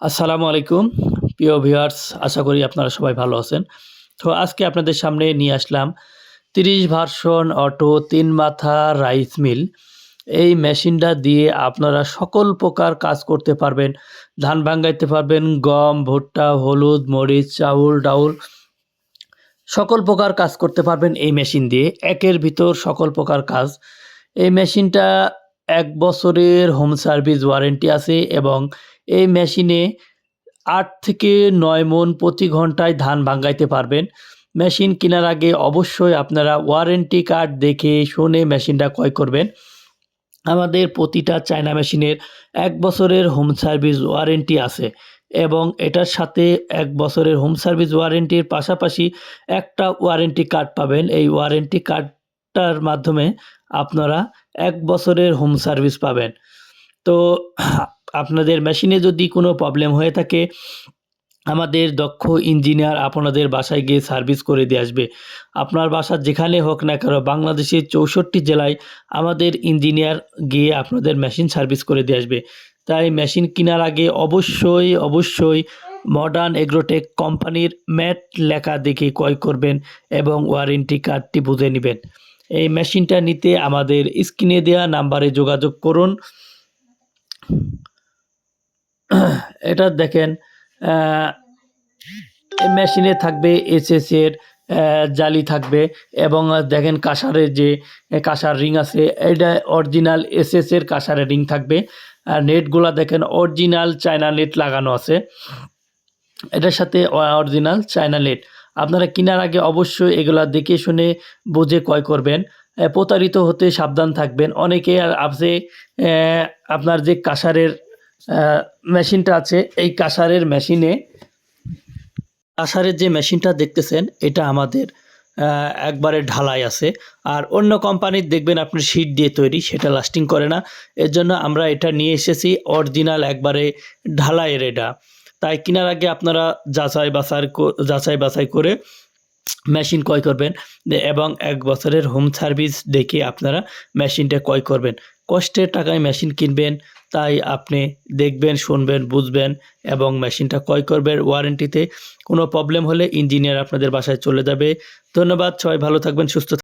আসসালামু আলাইকুম। প্রিয় ভিউয়ার্স, আশা করি আপনারা সবাই ভালো আছেন। তো আজকে আপনাদের সামনে নিয়ে আসলাম তিরিশ ভার্সন অটো তিন মাথা রাইস মিল। এই মেশিনটা দিয়ে আপনারা সকল প্রকার কাজ করতে পারবেন। ধান ভাঙ্গাইতে পারবেন, গম, ভুট্টা, হলুদ, মরিচ, চাউল, ডাউল। সকল প্রকার কাজ করতে পারবেন এই মেশিন দিয়ে। একের ভিতর সকল প্রকার কাজ। এই মেশিনটা এক বছরের হোম সার্ভিস ওয়ারেন্টি আছে এবং এই মেশিনে আট থেকে নয় মন প্রতি ঘন্টায় ধান ভাঙ্গাইতে পারবেন। মেশিন কেনার আগে অবশ্যই আপনারা ওয়ারেন্টি কার্ড দেখে শুনে মেশিনটা ক্রয় করবেন। আমাদের প্রতিটা চায়না মেশিনের এক বছরের হোম সার্ভিস ওয়ারেন্টি আছে এবং এটার সাথে এক বছরের হোম সার্ভিস ওয়ারেন্টির পাশাপাশি একটা ওয়ারেন্টি কার্ড পাবেন। এই ওয়ারেন্টি কার্ডটার মাধ্যমে আপনারা এক বছরের হোম সার্ভিস পাবেন। তো আপনাদের মেশিনে যদি কোনো প্রবলেম হয়ে থাকে, আমাদের দক্ষ ইঞ্জিনিয়ার আপনাদের বাসায় গিয়ে সার্ভিস করে দিয়ে আসবে। আপনার বাসা যেখানে হোক না কেন, বাংলাদেশের চৌষট্টি জেলায় আমাদের ইঞ্জিনিয়ার গিয়ে আপনাদের মেশিন সার্ভিস করে দিয়ে আসবে। তাই মেশিন কেনার আগে অবশ্যই অবশ্যই মডার্ন এগ্রোটেক কোম্পানির ম্যাট লেখা দেখে ক্রয় করবেন এবং ওয়ারেন্টি কার্ডটি বুঝে নেবেন। এই মেশিনটা নিতে আমাদের স্ক্রিনে দেওয়া নাম্বারে যোগাযোগ করুন। এটা দেখেন মেশিনে থাকবে এসএস এর জালি থাকবে এবং দেখেন কাঁসারের যে, কাঁসার রিং আছে, এটা অরিজিনাল এসএস এর কাঁসারের রিং থাকবে। আর নেটগুলা দেখেন, অরিজিনাল চায়না নেট লাগানো আছে। এটার সাথে অরিজিনাল চায়না নেট। আপনারা কেনার আগে অবশ্যই এগুলা দেখে শুনে বুঝে ক্রয় করবেন। প্রতারিত হতে সাবধান থাকবেন। অনেকে আর আছে আপনার যে কাঁসারের মেশিনটা আছে, এই কাঁসারের মেশিনে কাঁসারের যে মেশিনটা দেখতেছেন, এটা আমাদের একবারে ঢালাই আছে। আর অন্য কোম্পানির দেখবেন আপনি শীট দিয়ে তৈরি, সেটা লাস্টিং করে না। এর জন্য আমরা এটা নিয়ে এসেছি, অরিজিনাল একবারে ঢালাইয়ের এটা তাই কেনার আগে আপনারা যাচাই বাছাই যাচাই বাছাই করে মেশিন ক্রয় করবেন এবং এক বছরের হোম সার্ভিস দেখে আপনারা মেশিনটা ক্রয় করবেন। কষ্টের টাকায় মেশিন কিনবেন, তাই আপনি দেখবেন, শুনবেন, বুঝবেন, এবং মেশিনটা ক্রয় করবেন। ওয়ারেন্টিতে কোনো প্রবলেম হলে ইঞ্জিনিয়ার আপনাদের বাসায় চলে যাবে। ধন্যবাদ, সবাই ভালো থাকবেন, সুস্থ।